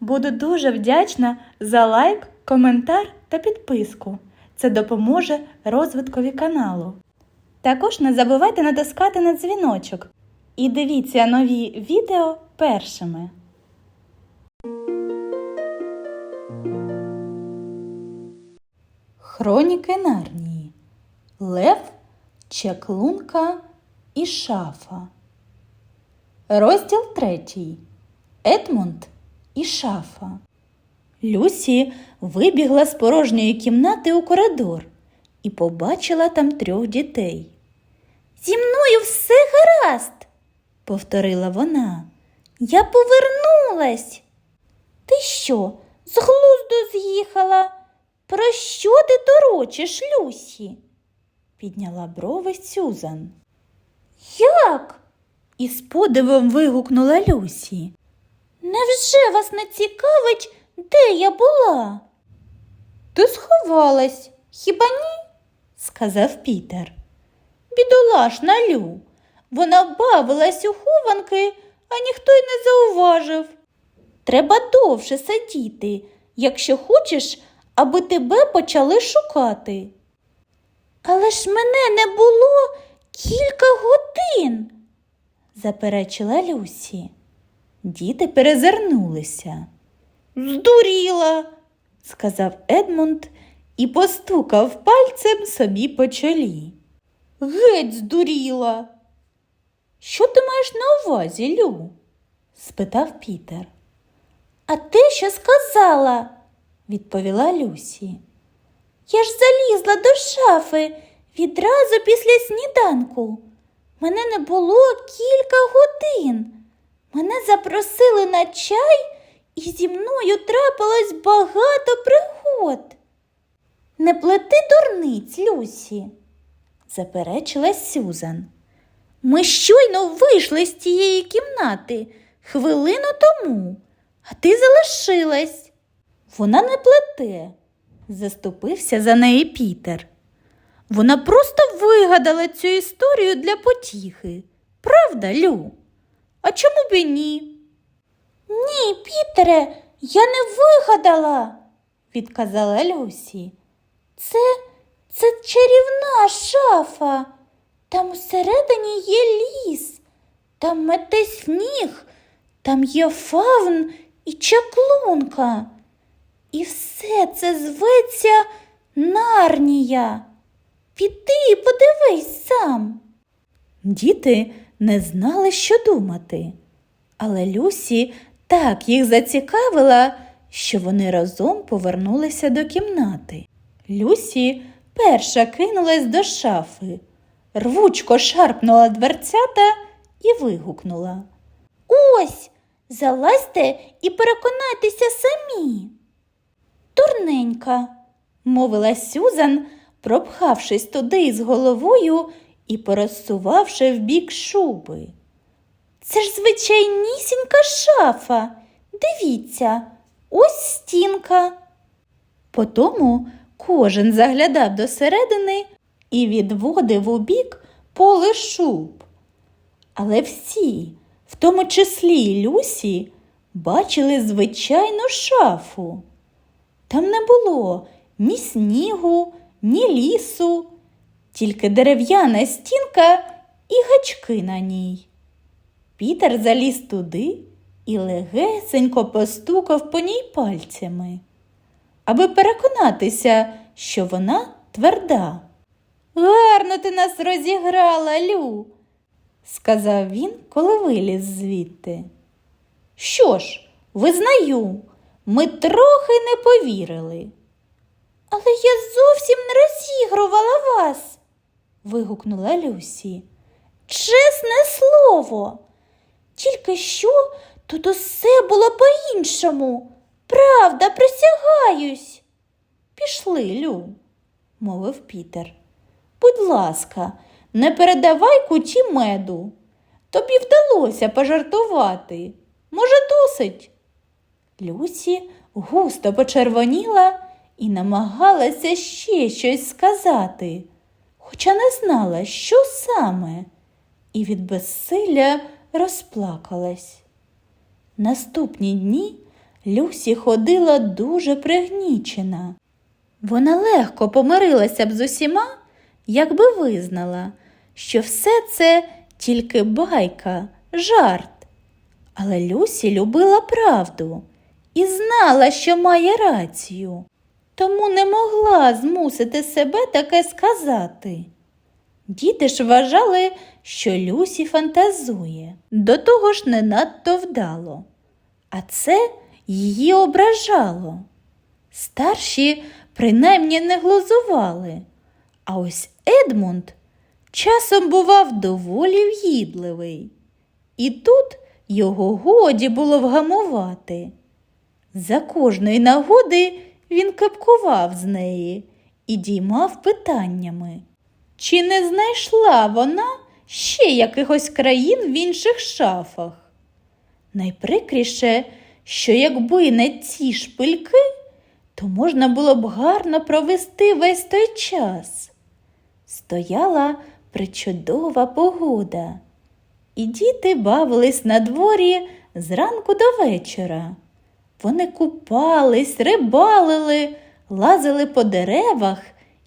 Буду дуже вдячна за лайк, коментар та підписку. Це допоможе розвиткові каналу. Також не забувайте натискати на дзвіночок і дивіться нові відео першими. Хроніки Нарнії Лев, Чаклунка і Шафа. Розділ третій. Едмунд і Шафа. Люсі вибігла з порожньої кімнати у коридор і побачила там трьох дітей. Зі мною все гаразд, повторила вона. Я повернулась. Ти що, з глузду з'їхала? Про що ти торочиш, Люсі? підняла брови Сюзан. Як? із подивом вигукнула Люсі. Невже вас не цікавить, де я була? Ти сховалась, хіба ні? сказав Пітер. Бідолашна Лю. Вона бавилась у хованки, а ніхто й не зауважив. Треба довше сидіти, якщо хочеш, аби тебе почали шукати. Але ж мене не було кілька годин, заперечила Люсі. Діти перезирнулися. Здуріла, сказав Едмунд і постукав пальцем собі по чолі. Геть здуріла. Що ти маєш на увазі, Лю? спитав Пітер. А те, що сказала, відповіла Люсі. Я ж залізла до шафи відразу після сніданку. Мене не було кілька годин. Мене запросили на чай, і зі мною трапилось багато пригод. Не плети дурниць, Люсі, заперечила Сюзан. Ми щойно вийшли з тієї кімнати хвилину тому, а ти залишилась. Вона не плете, заступився за неї Пітер. Вона просто вигадала цю історію для потіхи. Правда, Лю? А чому б і ні? Ні, Пітере, я не вигадала, відказала Люсі. Це, це чарівна шафа. Там усередині є ліс, там мете сніг, там є фавн і чаклунка. І все це зветься Нарнія. Піди і подивись сам. Діти не знали, що думати, але Люсі так їх зацікавила, що вони разом повернулися до кімнати. Люсі перша кинулась до шафи, рвучко шарпнула дверцята і вигукнула. Ось, залазьте і переконайтеся самі. Турненька, мовила Сюзан, пропхавшись туди з головою і порозсувавши в бік шуби. Це ж звичайнісінька шафа. Дивіться, ось стінка. Потому кожен заглядав до середини і відводив у бік поле шуб. Але всі, в тому числі й Люсі, бачили звичайну шафу. Там не було ні снігу, ні лісу, тільки дерев'яна стінка і гачки на ній. Пітер заліз туди і легесенько постукав по ній пальцями, аби переконатися, що вона тверда. Гарно ти нас розіграла, Лю, сказав він, коли виліз звідти. Що ж, визнаю, ми трохи не повірили. Але я зовсім не розігрувала вас, вигукнула Люсі. Чесне слово. Тільки що тут усе було по-іншому. Правда, присягаюсь. Пішли, Лю, мовив Пітер. Будь ласка, не передавай куті меду. Тобі вдалося пожартувати. Може, досить. Люсі густо почервоніла і намагалася ще щось сказати, хоча не знала, що саме, і від безсилля розплакалась. Наступні дні Люсі ходила дуже пригнічена. Вона легко помирилася б з усіма, якби визнала, що все це тільки байка, жарт. Але Люсі любила правду і знала, що має рацію, тому не могла змусити себе таке сказати. Діти ж вважали, що Люсі фантазує, до того ж не надто вдало, а це її ображало. Старші принаймні не глузували, а ось Едмунд часом бував доволі в'їдливий, і тут його годі було вгамувати. За кожної нагоди він кепкував з неї і діймав питаннями. Чи не знайшла вона ще якихось країн в інших шафах? Найприкріше, що якби не ці шпильки, то можна було б гарно провести весь той час. Стояла причудова погода, і діти бавились на дворі зранку до вечора. Вони купались, рибалили, лазили по деревах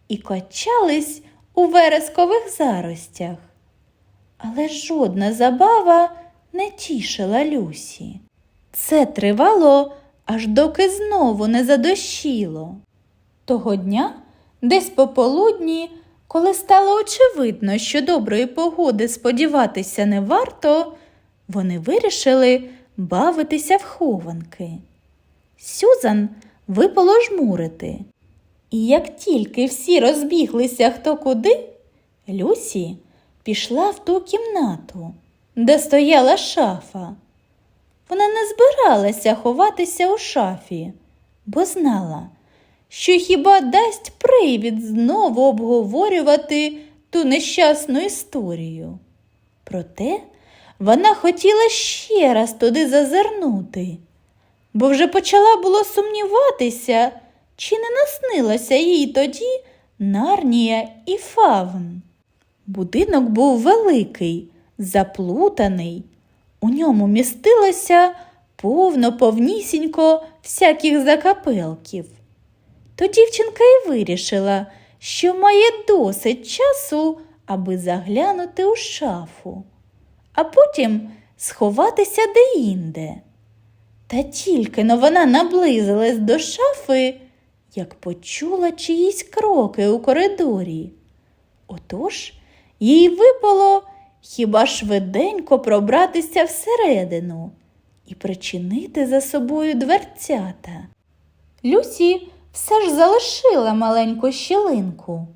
і качались у верескових заростях. Але жодна забава не тішила Люсі. Це тривало, аж доки знову не задощило. Того дня, десь пополудні, коли стало очевидно, що доброї погоди сподіватися не варто, вони вирішили бавитися в хованки. Сюзан випало жмурити. І як тільки всі розбіглися хто куди, Люсі пішла в ту кімнату, де стояла шафа. Вона не збиралася ховатися у шафі, бо знала, що хіба дасть привід знову обговорювати ту нещасну історію. Проте вона хотіла ще раз туди зазирнути, бо вже почала було сумніватися, чи не наснилося їй тоді Нарнія і Фавн. Будинок був великий, заплутаний. У ньому містилося повно повнісінько всяких закапелків. То дівчинка й вирішила, що має досить часу, аби заглянути у шафу, а потім сховатися деінде. Та тільки но вона наблизилась до шафи, як почула чиїсь кроки у коридорі. Отож їй випало хіба швиденько пробратися всередину і причинити за собою дверцята. Люсі все ж залишила маленьку щілинку,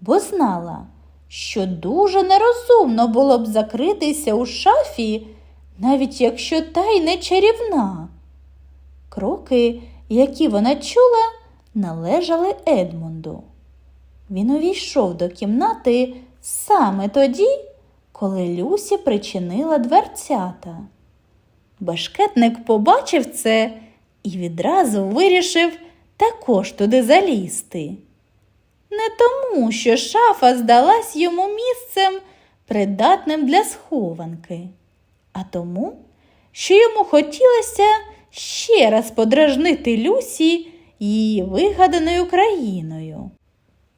бо знала, що дуже нерозумно було б закритися у шафі, навіть якщо та й не чарівна. Кроки, які вона чула, належали Едмунду. Він увійшов до кімнати саме тоді, коли Люсі причинила дверцята. Башкетник побачив це і відразу вирішив також туди залізти. Не тому, що шафа здалась йому місцем, придатним для схованки, а тому, що йому хотілося ще раз подражнити Люсі її вигаданою країною.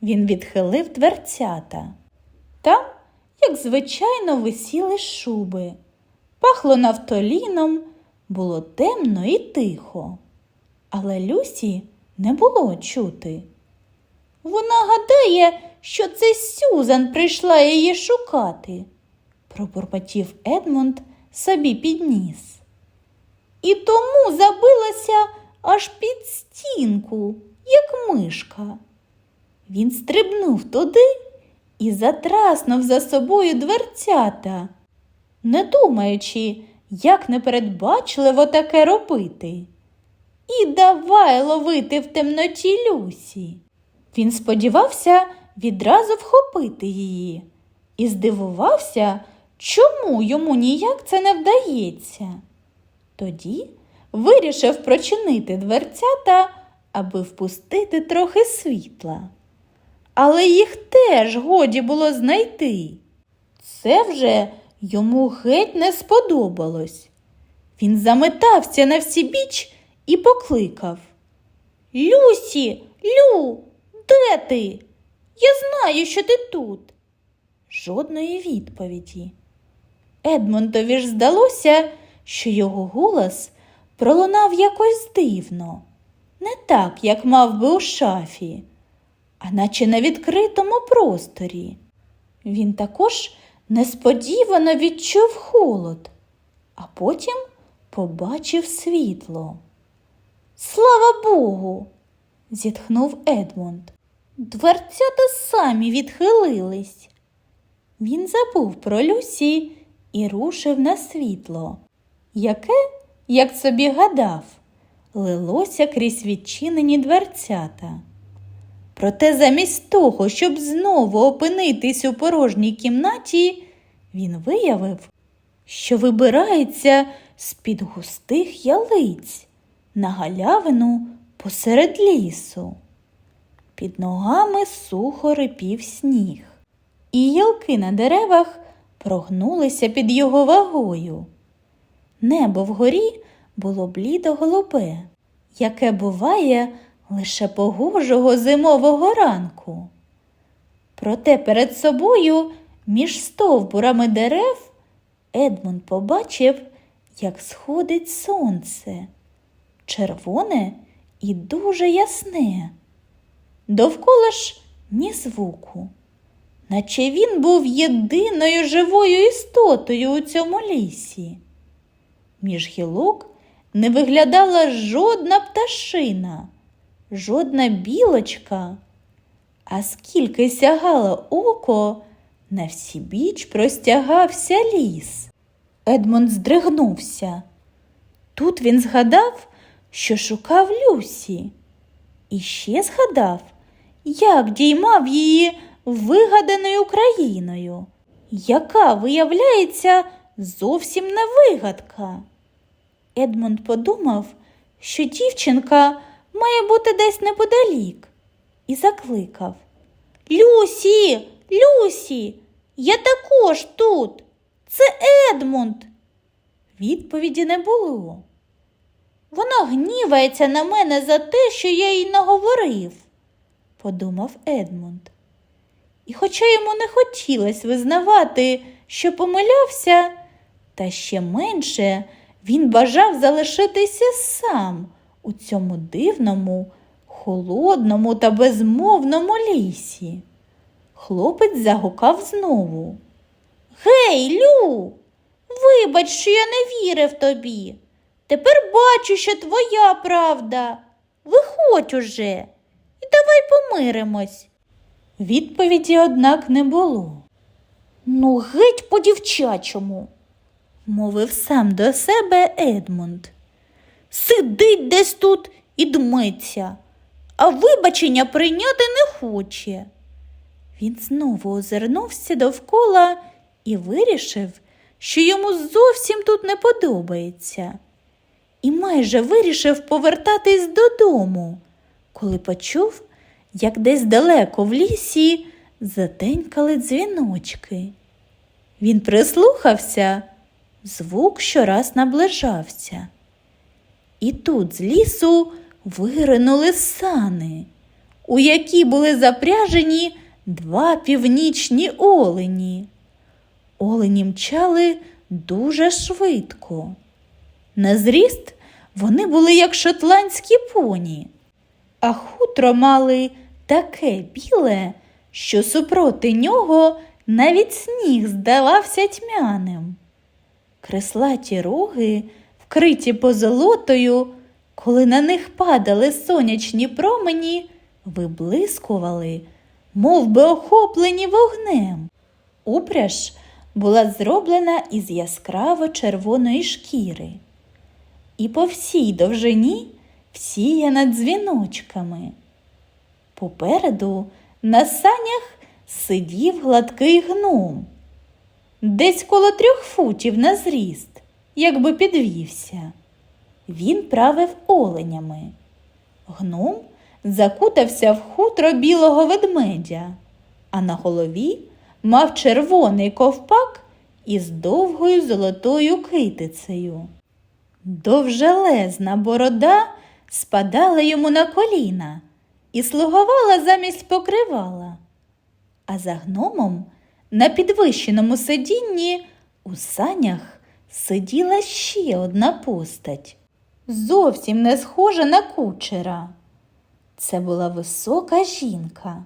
Він відхилив дверцята. Там, як звичайно, висіли шуби. Пахло нафтоліном, було темно і тихо, але Люсі не було чути. Вона гадає, що це Сюзан прийшла її шукати, пробурмотів Едмунд собі підніс. І тому забилася аж під стінку, як мишка. Він стрибнув туди і затраснув за собою дверцята, не думаючи, як непередбачливо таке робити. І давай ловити в темноті Люсі. Він сподівався відразу вхопити її і здивувався, чому йому ніяк це не вдається. Тоді вирішив прочинити дверцята, аби впустити трохи світла. Але їх теж годі було знайти. Це вже йому геть не сподобалось. Він заметався на всі біч і покликав. Люсі, Лю, де ти? Я знаю, що ти тут. Жодної відповіді. Едмонтові ж здалося, що його голос пролунав якось дивно, не так, як мав би у шафі, а наче на відкритому просторі. Він також несподівано відчув холод, а потім побачив світло. Слава Богу! зітхнув Едмонд. Дверцята самі відхилились. Він забув про Люсі і рушив на світло, яке, як собі гадав, лилося крізь відчинені дверцята. Проте замість того, щоб знову опинитись у порожній кімнаті, він виявив, що вибирається з-під густих ялиць на галявину посеред лісу. Під ногами сухо рипів сніг, і ялки на деревах прогнулися під його вагою. Небо вгорі було блідо-голубе, яке буває лише погожого зимового ранку. Проте перед собою, між стовбурами дерев, Едмунд побачив, як сходить сонце, червоне і дуже ясне. Довкола ж ні звуку, наче він був єдиною живою істотою у цьому лісі. Між гілок не виглядала жодна пташина, жодна білочка, а скільки сягало око, на всі біч простягався ліс. Едмонд здригнувся. Тут він згадав, що шукав Люсі, і ще згадав, як діймав її вигаданою країною, яка, виявляється, зовсім не вигадка. Едмунд подумав, що дівчинка має бути десь неподалік, і закликав Люсі, Люсі, я також тут. Це Едмунд. Відповіді не було. Вона гнівається на мене за те, що я їй наговорив, подумав Едмунд. І хоча йому не хотілося визнавати, що помилявся, та ще менше він бажав залишитися сам у цьому дивному, холодному та безмовному лісі. Хлопець загукав знову. Гей, Лю, вибач, що я не вірив тобі. Тепер бачу, що твоя правда. Виходь уже і давай помиримось. Відповіді, однак, не було. Ну, геть по дівчачому, мовив сам до себе Едмунд. Сидить десь тут і дметься, а вибачення прийняти не хоче. Він знову озирнувся довкола і вирішив, що йому зовсім тут не подобається, і майже вирішив повертатись додому, коли почув, як десь далеко в лісі затенькали дзвіночки. Він прислухався, звук щораз наближався. І тут з лісу виринули сани, у які були запряжені два північні олені. Олені мчали дуже швидко. На зріст вони були як шотландські поні, а хутро мали таке біле, що супроти нього навіть сніг здавався тьмяним. Креслаті роги, вкриті позолотою, коли на них падали сонячні промені, виблискували, мов би охоплені вогнем. Упряж була зроблена із яскраво червоної шкіри, і по всій довжині всіяна дзвіночками. Попереду на санях сидів гладкий гном, десь коло трьох футів на зріст, якби підвівся. Він правив оленями. Гном закутався в хутро білого ведмедя, а на голові мав червоний ковпак із довгою золотою китицею. Довжелезна борода спадала йому на коліна і слугувала замість покривала. А за гномом на підвищеному сидінні у санях сиділа ще одна постать, зовсім не схожа на кучера. Це була висока жінка,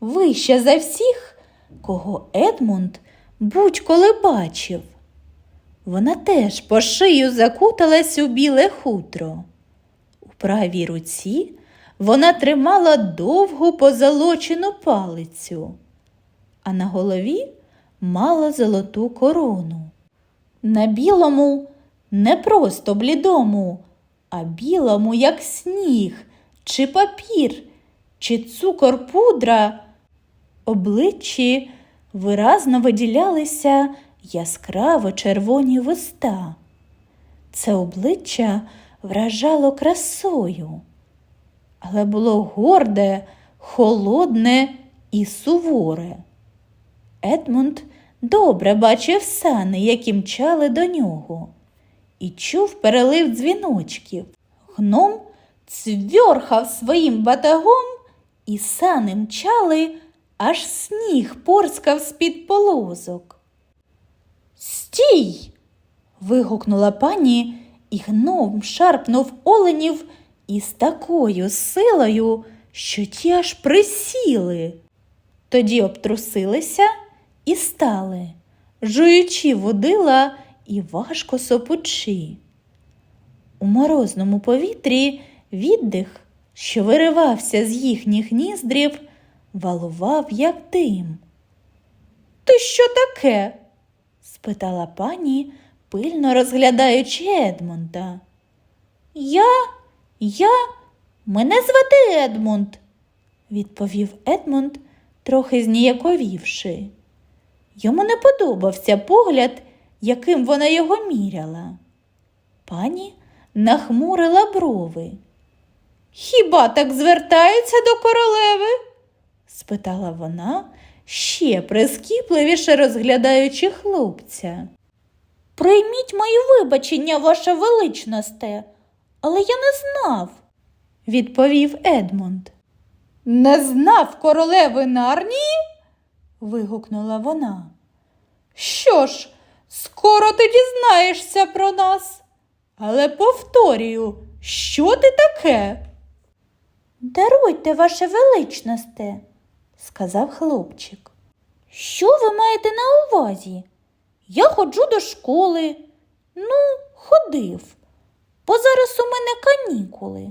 вища за всіх, кого Едмунд будь-коли бачив. Вона теж по шию закуталась у біле хутро. У правій руці вона тримала довгу позолочену палицю, а на голові мала золоту корону. На білому, не просто блідому, а білому, як сніг, чи папір, чи цукор пудра, обличчі виразно виділялися яскраво червоні вуста. Це обличчя вражало красою, але було горде, холодне і суворе. Едмунд добре бачив сани, які мчали до нього, і чув перелив дзвіночків. Гном цвьорхав своїм батагом, і сани мчали, аж сніг порскав з-під полозок. Стій. вигукнула пані, і гном шарпнув оленів із такою силою, що ті аж присіли. Тоді обтрусилися і стали, жуючи водила і важко сопучи. У морозному повітрі віддих, що виривався з їхніх ніздрів, валував, як дим. Ти що таке? спитала пані, пильно розглядаючи Едмунда. Я, я, мене звати Едмунд, відповів Едмунд, трохи зніяковівши. Йому не подобався погляд, яким вона його міряла. Пані нахмурила брови. Хіба так звертаються до королеви? спитала вона, ще прискіпливіше розглядаючи хлопця. Прийміть мої вибачення, ваша величносте, але я не знав, відповів Едмунд. Не знав королеви Нарнії? Вигукнула вона. Що ж, скоро ти дізнаєшся про нас. Але повторюю, що ти таке? Даруйте, ваше величносте, сказав хлопчик. Що ви маєте на увазі? Я ходжу до школи. Ну, ходив, бо зараз у мене канікули.